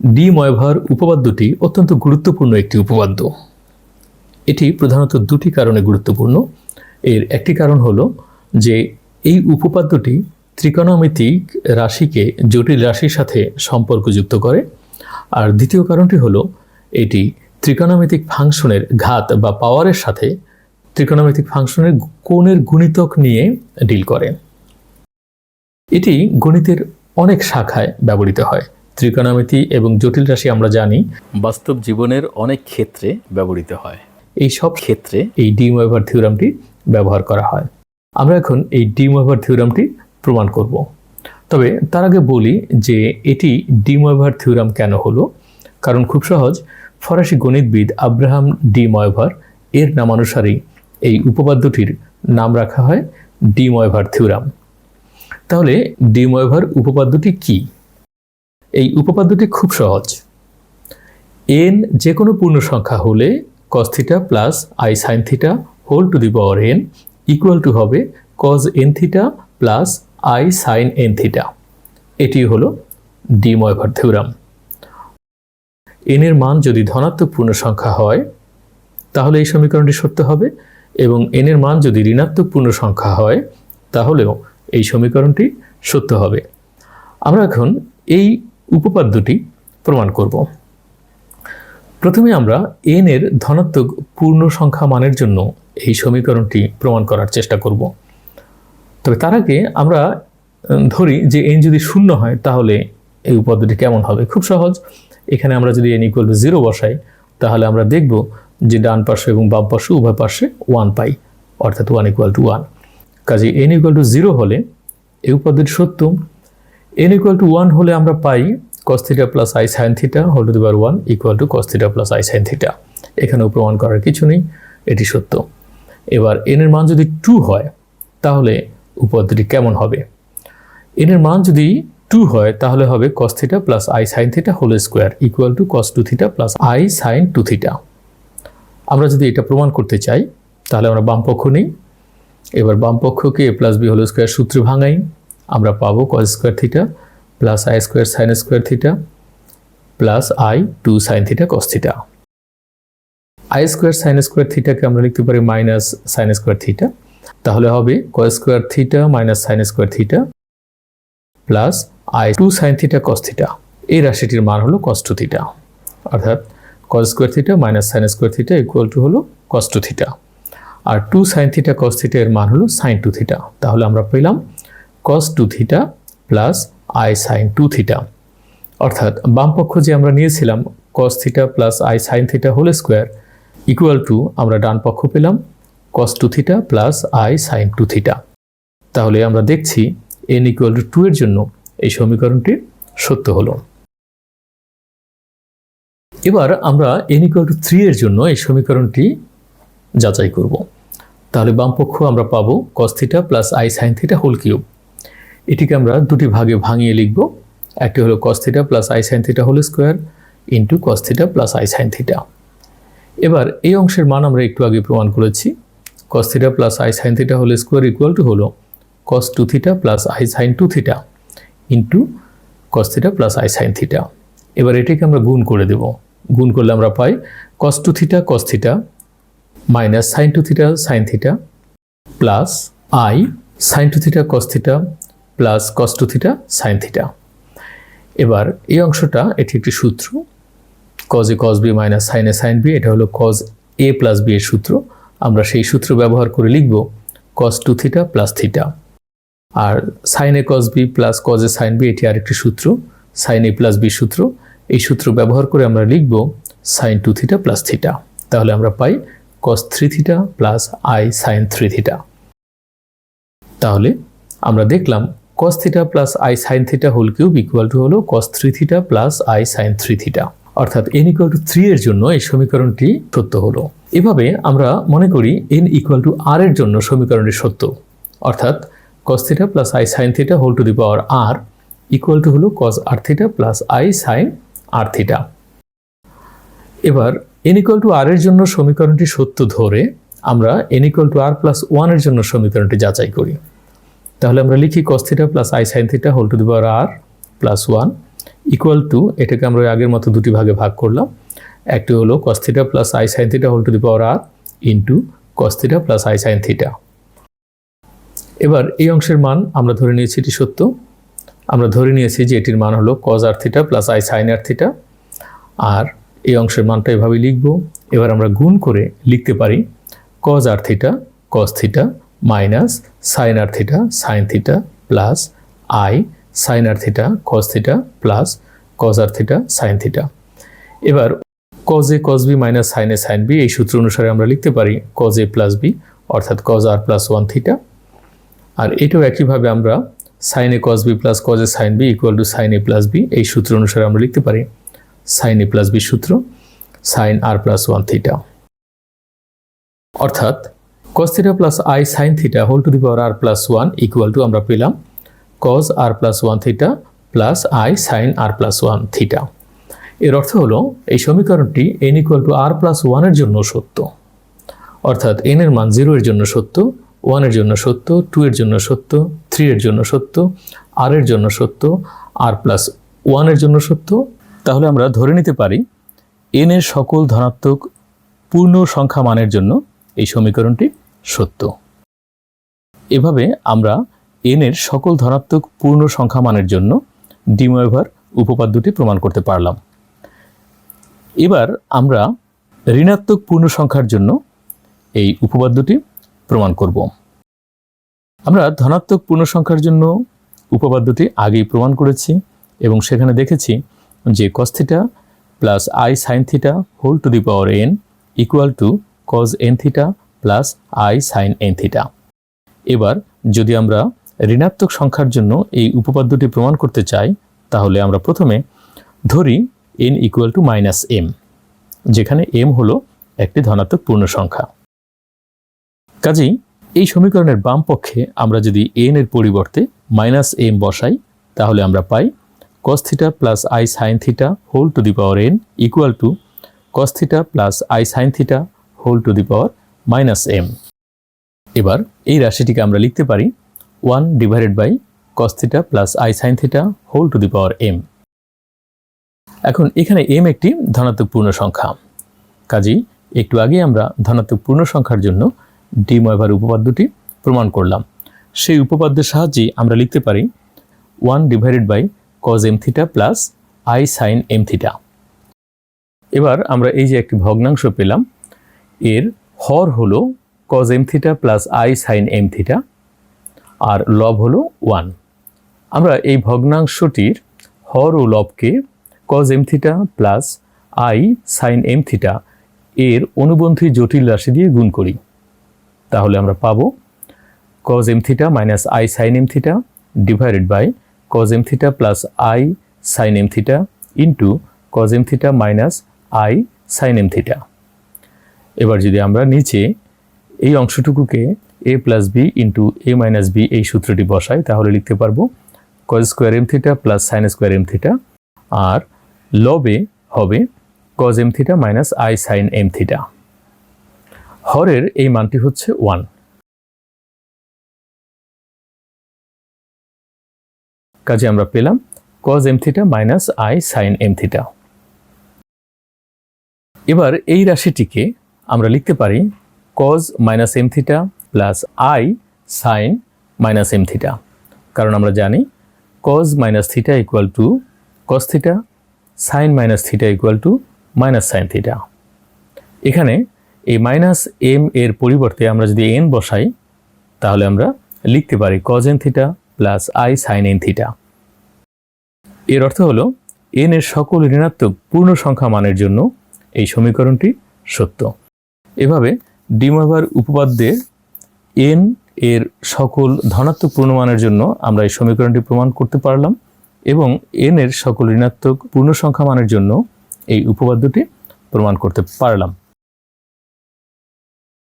D Moivre উপপাদ্যটি অত্যন্ত গুরুত্বপূর্ণ একটি উপপাদ্য। এটি প্রধানত দুটি কারণে গুরুত্বপূর্ণ। এর একটি কারণ হলো যে এই উপপাদ্যটি ত্রিকোণমিতিক রাশিকে জটিল রাশির সাথে সম্পর্কযুক্ত করে। আর দ্বিতীয় কারণটি হলো এটি ত্রিকোণমিতিক ফাংশনের ঘাত বা পাওয়ারের সাথে ত্রিকোণমিতিক ফাংশনের কোণের গুণিতক নিয়ে ডিল করে। এটি গণিতের অনেক শাখায় ব্যবহৃত হয়। ত্রিকোণমিতি এবং জটিল রাশি আমরা জানি বাস্তব জীবনের অনেক ক্ষেত্রে ব্যবহৃত হয়। এই সব ক্ষেত্রে এই ডি ওয়েভার থিওরামটি ব্যবহার করা হয়। আমরা এখন এই ডি ওয়েভার থিওরামটি প্রমাণ করব। তবে তার আগে বলি যে এটি ডি ওয়েভার থিওরাম কেন হলো? কারণ খুব সহজ ফরাসি গণিতবিদ আব্রাহাম ডি ময়ভার এর নামানুসারেই এই উপপাদ্যটির নাম রাখা হয় ডি ময়ভার থিওরাম। তাহলে ডি ময়ভার উপপাদ্যটি কি? এই উপপাদ্যটি খুব সহজ। এন যে কোনো পূর্ণ সংখ্যা হলে cos theta plus i sine theta whole to the power n equal to হবে cos n theta plus i sine n theta এটি হলো ডি ময়ভার থিওরাম এন এর মান যদি ধনাত্মক পূর্ণ সংখ্যা হয়, তাহলে এই সমীকরণটি সত্য হবে এবং এন এর মান যদি ঋণাত্মক পূর্ণ সংখ্যা হয়, তাহলেও এই সমীকরণটি সত্য হবে। আমরা এখন এই উপপাদ্যটি প্রমাণ করব। প্রথমে আমরা এন এর ধনাত্মক পূর্ণ সংখ্যা মানের জন্য এই সমীকরণটি প্রমাণ করার চেষ্টা করব। তবে তার আগে আমরা ধরি যে এন যদি শূন্য হয়, তাহলে এই উপপাদ্যটি কেমন হবে? খুব সহজ। এখানে আমরা যদি এন ইকুয়াল টু জিরো বসাই, তাহলে আমরা দেখব যে ডান পার্শ্ব এবং বাম পার্শ্ব উভয় পার্শ্বে ওয়ান পাই, অর্থাৎ ওয়ান ইকুয়াল টু ওয়ান কাজে এন ইকুয়াল টু জিরো হলে এই উপপাদ্যটি সত্য এন ইকুয়াল টু ওয়ান হলে আমরা পাই cos theta plus i sine theta whole to the power one equal to cos theta plus i sine theta এখানেও প্রমাণ করার কিছু নেই, এটি সত্য। এবার এন এর মান যদি টু হয়, তাহলে উপপাদ্যটি কেমন হবে? এন এর মান যদি টু হয়, তাহলে হবে cos theta plus i sine theta whole square equal to cos two theta plus i sine two theta আমরা যদি এটা প্রমাণ করতে চাই, তাহলে আমরা বাম পক্ষ নিই। এবার বাম পক্ষকে a plus b whole square সূত্রে ভাঙাই। আমরা পাবো cos square theta plus i square sine square theta plus i two sine theta cos theta i square sine square থিটাকে আমরা লিখতে পারি মাইনাস সাইন স্কোয়ার থিটা তাহলে হবে cos square theta minus sine square theta plus i two sine theta cos theta এই রাশিটির মান হলো cos two theta অর্থাৎ cos square theta minus sine square theta equal to হলো কস টু থিটা আর two sine theta cos theta এর মান হলো sine two theta তাহলে আমরা পেলাম cos two theta plus i sine two theta অর্থাৎ বাম পক্ষ যে আমরা নিয়েছিলাম cos theta plus i sine theta whole square equal to আমরা ডান পক্ষ পেলাম cos two theta plus i sine two theta তাহলে আমরা দেখছি এন ইকুয়াল টু টু এর জন্য এই সমীকরণটি সত্য হলো। এবার আমরা এন ইকুয়াল টু থ্রি এর জন্য এই সমীকরণটি যাচাই করব। তাহলে বাম পক্ষ আমরা পাবো cos theta plus i sine theta whole cube এটিকে আমরা দুটি ভাগে ভাঙিয়ে লিখব। একটি হলো cos theta plus i sine theta whole square into cos theta plus i sine theta এবার এই অংশের মান আমরা একটু আগে প্রমাণ করেছি। cos theta plus i sine theta whole square equal to হলো cos two theta plus i sine two theta into cos theta plus i sine theta এবার এটিকে আমরা গুণ করে দেব। গুণ করলে আমরা পাই cos two theta cos theta minus sine two theta sine theta plus i sine two theta cos theta plus cos two theta sine theta এবার এই অংশটা, এটি একটি সূত্র। Cos a cos b minus sine sine b এটা হলো cause এ plus B এর সূত্র। আমরা সেই সূত্র ব্যবহার করে লিখব cos two theta plus theta আর sine cos b plus cos sine b এটি আরেকটি সূত্র। সাইন এ প্লাস বি সূত্র। এই সূত্র ব্যবহার করে আমরা লিখব sine two theta plus theta তাহলে আমরা পাই cos three theta plus i sine three theta তাহলে আমরা দেখলাম cos theta plus i sine theta whole cube equal to হলো cos three theta plus i sine three theta অর্থাৎ n equal to three এর জন্য এই সমীকরণটি সত্য হলো। এভাবে আমরা মনে করি এন ইকুয়াল টু আর এর জন্য সমীকরণটি সত্য। অর্থাৎ cos theta plus i sine theta whole to the power r equal to হলো cos r theta plus i sine r theta এবার এন ইকুয়াল টু আর এর জন্য সমীকরণটি সত্য ধরে আমরা n equal to r plus ওয়ানের জন্য সমীকরণটি যাচাই করি। তাহলে আমরা লিখি cos theta plus i sine theta whole to the power r plus one equal to এটাকে আমরা আগের মতো দুটি ভাগে ভাগ করলাম। একটি হলো cos theta plus i sine theta whole to the power r into cos theta plus i sine theta এবার এই অংশের মান আমরা ধরে নিয়েছি এটি সত্য। আমরা ধরে নিয়েছি যে এটির মান হলো cos r theta plus i sine r theta আর এই অংশের মানটা এভাবে লিখব। এবার আমরা গুণ করে লিখতে পারি cos r theta cos theta minus sine theta sine theta plus i sine r theta cos theta plus cos r theta sine theta এবার cos cos b minus sine sine b এই সূত্র অনুসারে আমরা লিখতে পারি কজ এ plus B অর্থাৎ cos r plus one theta আর এটাও একইভাবে আমরা sine a cos b plus cos a sine b equal to sine a plus b এই সূত্র অনুসারে আমরা লিখতে পারি সাইন এ প্লাস বি সূত্র sine R plus one theta অর্থাৎ cos theta plus I sine theta whole to the power R plus one equal to আমরা পেলাম cos R plus one theta plus I sine R plus one theta এর অর্থ হলো এই সমীকরণটি N equal to R plus ওয়ানের জন্য সত্য। অর্থাৎ এন এর মান জিরো এর জন্য সত্য ওয়ানের জন্য সত্য টু এর জন্য সত্য থ্রি এর জন্য সত্য আর এর জন্য সত্য আর প্লাস ওয়ানের জন্য সত্য। তাহলে আমরা ধরে নিতে পারি এন এর সকল ধনাত্মক পূর্ণ সংখ্যা মানের জন্য এই সমীকরণটি। সত্য। এভাবে আমরা এন এর সকল ধনাত্মক পূর্ণ সংখ্যা মানের জন্য ডিমোয়েভার উপপাদ্যটি প্রমাণ করতে পারলাম। এবার আমরা ঋণাত্মক পূর্ণ সংখ্যার জন্য এই উপপাদ্যটি প্রমাণ করব। আমরা ধনাত্মক পূর্ণ সংখ্যার জন্য উপপাদ্যটি আগেই প্রমাণ করেছি এবং সেখানে দেখেছি যে cos theta plus I sine theta whole to the power N equal to cos N theta plus I sine N theta. এবার যদি আমরা ঋণাত্মক সংখ্যার জন্য এই উপপাদ্যটি প্রমাণ করতে চাই, তাহলে আমরা প্রথমে ধরি N equal to minus M যেখানে এম হলো একটি ধনাত্মক পূর্ণ সংখ্যা। কাজেই এই সমীকরণের বাম পক্ষে আমরা যদি এন এর পরিবর্তে মাইনাস এম বসাই, তাহলে আমরা পাই cos theta plus I sine theta whole to the power N equal to cos theta plus I sine theta whole to the power minus M এবার এই রাশিটিকে আমরা লিখতে পারি one divided by cos theta plus I sine theta whole to the power M এখন এখানে M একটি ধনাত্মক পূর্ণ সংখ্যা। কাজেই একটু আগে আমরা ধনাত্মক পূর্ণ সংখ্যার জন্য ডিময়ভার উপপাদ্যটি প্রমাণ করলাম। সেই উপপাদ্যের সাহায্যে আমরা লিখতে পারি one divided by cos M theta plus I sine M theta এবার আমরা এই যে একটি ভগ্নাংশ পেলাম, এর হর হলো cos M theta plus I sine M theta আর লব হলো ওয়ান আমরা এই ভগ্নাংশটির হর ও লবকে cos M theta plus I sine M theta এর অনুবন্ধী জটিল রাশি দিয়ে গুণ করি। তাহলে আমরা পাবো cos M theta minus I sine M theta divided by cos M theta plus I sine M theta into cos M theta minus I sine M theta এবার যদি আমরা নিচে এই অংশটুকুকে A plus B into A minus B এই সূত্রটি বসাই, তাহলে লিখতে পারব cos square M theta plus sine square M theta আর লবে হবে cos M theta minus I sine M theta হরের এই মানটি হচ্ছে ওয়ান কাজে আমরা পেলাম cos M theta minus I sine M theta এবার এই রাশিটিকে আমরা লিখতে পারি cos minus M theta plus I sine minus M theta কারণ আমরা জানি cos minus theta equal to cos theta sine minus theta equal to minus sine theta এখানে এই মাইনাস এম এর পরিবর্তে আমরা যদি এন বসাই, তাহলে আমরা লিখতে পারি cos N theta plus I sine N theta এর অর্থ হলো এন এর সকল ঋণাত্মক পূর্ণ সংখ্যা মানের জন্য এই সমীকরণটি সত্য। এভাবে ডিমোভার উপপাদ্যে এন এর সকল ধনাত্মক পূর্ণমানের জন্য আমরা এই সমীকরণটি প্রমাণ করতে পারলাম এবং এন এর সকল ঋণাত্মক পূর্ণ সংখ্যা মানের জন্য এই উপপাদ্যটি প্রমাণ করতে পারলাম।